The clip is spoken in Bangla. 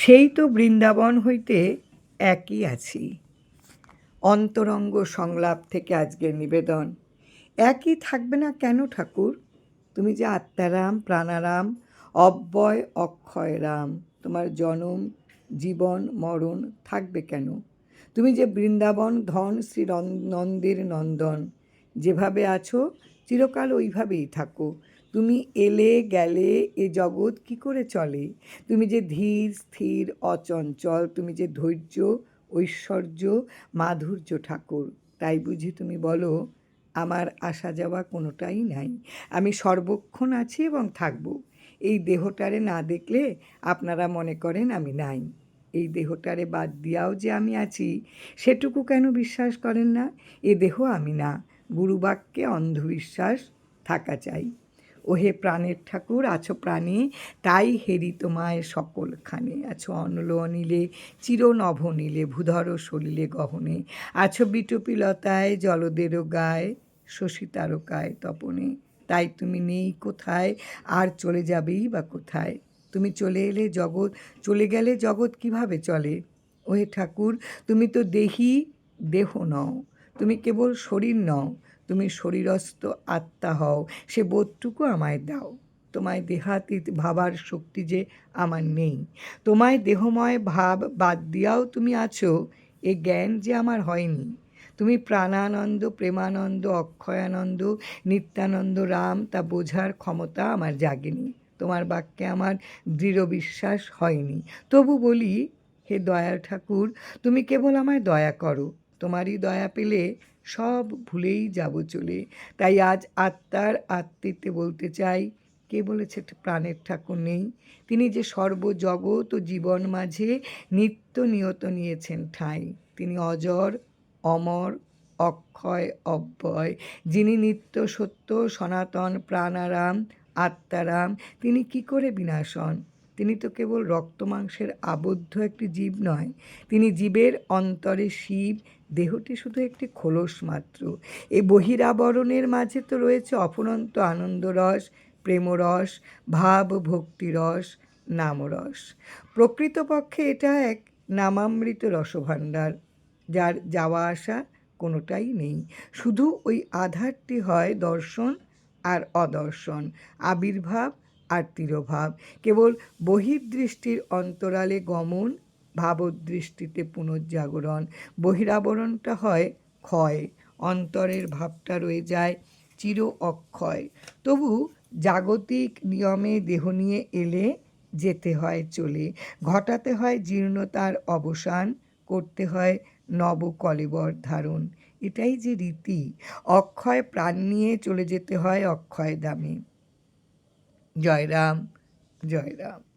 সেই তো বৃন্দাবন হইতে একই আছি। অন্তরঙ্গ সংলাপ থেকে আজকের নিবেদন। একই থাকবে না কেন ঠাকুর? তুমি যে আত্মারাম, প্রাণারাম, অব্যয় অক্ষয় রাম তোমার জনম, জীবন, মরণ থাকবে কেন? তুমি যে বৃন্দাবন, ধন শ্রী নন্দের নন্দন, যেভাবে আছো, চিরকাল ওইভাবেই থাকো। তুমি এলে গেলে এ জগৎ কি করে চলে? তুমি যে ধীর, স্থির, অচঞ্চল, তুমি যে ধৈর্য, ঐশ্বর্য, মাধুর্য ঠাকুর, তাই বুঝি তুমি বলো, আমার আসা যাওয়া কোনোটাই নাই। আমি সর্বক্ষণ আছি এবং থাকব। এই দেহটারে না দেখলে আপনারা মনে করেন আমি নাই। এই দেহটারে বাদ দিয়াও যে আমি আছি, সেটুকু কেন বিশ্বাস করেন না? এ দেহ আমি না। গুরুবাক্যে অন্ধবিশ্বাস থাকা চাই। ওহে প্রাণের ঠাকুর, আছো প্রাণে, তাই হেরি তোমায় সকলখানে। আছো অনল অনিলে, চির নভ নীলে, ভূধর সলিলে গহনে। আছো বিটুপিলতায় জলদেরও গায়ে, শশী তারকায় তপনে। তাই তুমি নেই কোথায়, আর চলে যাবেই বা কোথায়? তুমি চলে এলে জগৎ, চলে গেলে জগৎ কীভাবে চলে? ওহে ঠাকুর, তুমি তো দেহি, দেহ নও। তুমি কেবল শরীর নও। তুমি শরীরস্থ আত্মা হও। সে বোধটুকু আমায় দাও। তোমায় দেহাতীত ভাবার শক্তি যে আমার নেই। তোমায় দেহময় ভাব বাদ দিয়াও তুমি আছো। এ জ্ঞান যে আমার হয়নি। তুমি প্রাণানন্দ, প্রেমানন্দ, অক্ষয়ানন্দ, নিত্যানন্দ, রাম, তা বোঝার ক্ষমতা আমার জাগেনি। তোমার বাক্যে আমার দৃঢ় বিশ্বাস হয়নি। তবু বলি, হে দয়াল ঠাকুর, তুমি কেবল আমায় দয়া করো। তোমারই দয়া পেলে সব ভুলেই যাব চলে। তাই আজ আত্মার আত্মিতে বলতে চাই, কে বলেছে প্রাণের ঠাকুর নেই? তিনি যে সর্বজগৎ ও জীবন মাঝে নিত্য নিয়ত নিয়েছেন ঠাঁই। তিনি অজর, অমর, অক্ষয়, অব্যয়। যিনি নিত্য সত্য, সনাতন, প্রাণারাম, আত্মারাম, তিনি কি করে বিনাশ হন তিনি তো কেবল রক্তমাংসের আবদ্ধ একটি জীব নয়, তিনি জীবের অন্তরে শিব, দেহটি শুধু একটি খোলস মাত্র। এই বহিরাবরণের মাঝে তো রয়েছে অফুরন্ত আনন্দরস, প্রেমরস ভাব ভক্তিরস নামরস। প্রকৃতপক্ষে এটা এক নামামৃত রসভাণ্ডার, যার যাওয়া আসা কোনোটাই নেই। শুধু ওই আধারটি হয় দর্শন আর অদর্শন, আবির্ভাব আর তিরোভাব। কেবল বহির্দৃষ্টির অন্তরালে গমন, ভাবদৃষ্টিতে পুনর্জাগরণ। বহিরাবরণটা হয় ক্ষয়। অন্তরের ভাবটা রয়ে যায় চির অক্ষয়। তবু জাগতিক নিয়মে দেহ নিয়ে এলে যেতে হয় চলে। ঘটাতে হয় জীর্ণতার অবসান, করতে হয় নব কলেবর ধারণ। এটাই যে রীতি, অক্ষয় প্রাণ নিয়ে চলে যেতে হয় অক্ষয় দামে জয় রাম জয় রাম